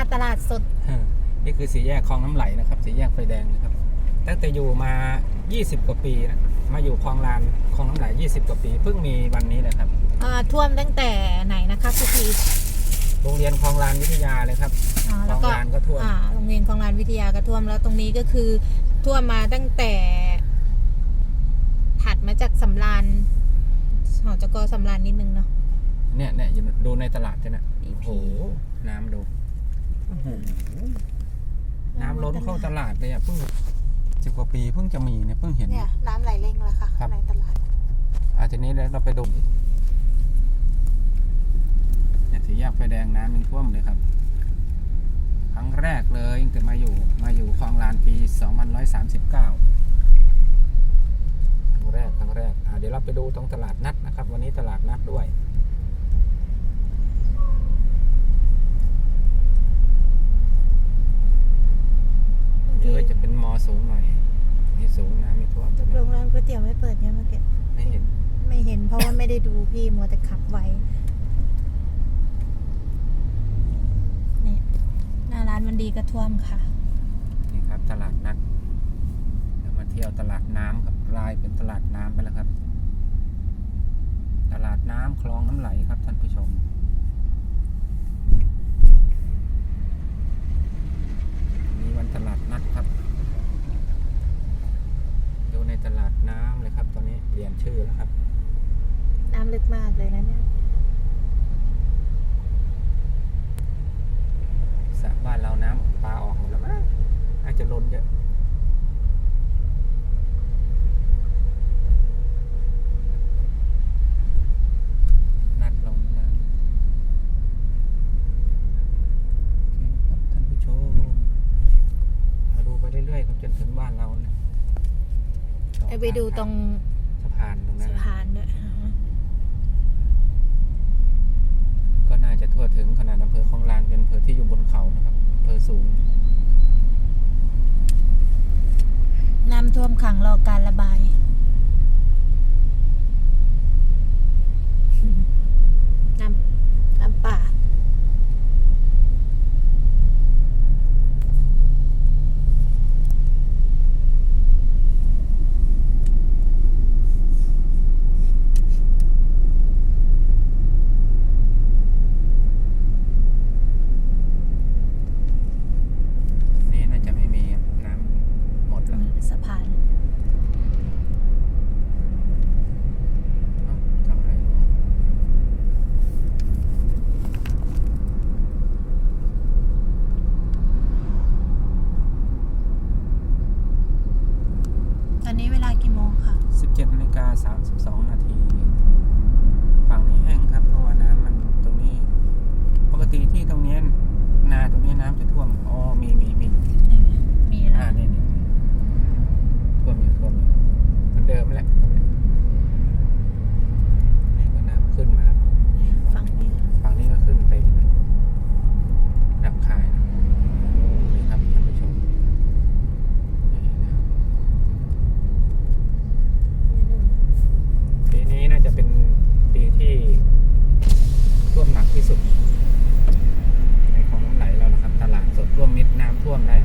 าตลาดสด นี่คือสีแยกคลองน้ำไหลนะครับสีแยกไฟแดงนะครับ ตั้งแต่อยู่มา 20 กว่าปีนะมาอยู่คลองลานคลองน้ำไหล 20 กว่าปีเพิ่งมีวันนี้เลยครับอ่าท่วมตั้งแต่ไหนนะคะพี่พีโรงเรียนคลองลานวิทยาเลยครับอ่าคลแล้อวงก็ลานก็ท่วมอ่าโรงเรียนคลองลานวิทยาก็ท่วมแล้วตรงนี้ก็คือท่วมมาตั้งแต่ ถัดมาจากสำรานหอจกสำรานนิดนึงเนาะ เนี่ยเนี่ยอยู่ดูในตลาดใช่ไหม BP โอ้โห น้ำดู โอ้โหน้ำล้นเข้าตลาดเลยอะเพิ่งสิบกว่าปีเพิ่งจะมีเนี่ยเพิ่งเห็น เนี่ยน้ำไหลเร่งแล้วค่ะครับ ในตลาด อาทีนี้เราไปดูเนี่ยสีแยกไฟแดงน้ำยังท่วมเลยครับ ครั้งแรกเลยตั้งแต่มาอยู่มาอยู่คลองลานปี2139ครั้งแรกครั้งแรกอ่าเดี๋ยวเราไปดูตรงตลาดนัดนะครับ วันนี้ตลาดนัดด้วย นี่ก็จะเป็นมอสูงหน่อยนี่สูงน้ำไม่ท่วม โรงแรมก๋วยเตี๋ยว ไม่เปิดเนี่ยเมื่อกี้ไม่เห็น ไม่เห็นเพราะว่าไม่ได้ดูพี่มัวแต่ขับไว้นี่หน้าร้านมันดีก็ท่วมค่ะ นี่ครับตลาดนัดเดี๋ยวมาเที่ยวตลาดน้ำครับกลายเป็นตลาดน้ำไปแล้วครับ ตลาดน้ำคลองน้ำไหลครับท่านผู้ชมมีวันตลาดนัดครับ ดูในตลาดน้ำเลยครับ ตอนนี้เปลี่ยนชื่อแล้วครับ น้ำลึก มากเลยนะเนี่ยสระบ้านเราน้ำปลาออกหมดแล้วมั้งน่าจะล้นเยอะนัดลงนะโอเคครับท่านผู้ชมมาดูไปเรื่อยๆครับจนถึงบ้านเราเนี่ยไอไปดูตรงสะพานตรงนั้สะนพานด้วย ก็น่าจะทั่วถึงขนาดอำเภอคลองลานเป็นอำเภอ ที่อยู่บนเขานะครับอำเภอสูง น้ำท่วมขังรอการระบาย ท่วมได้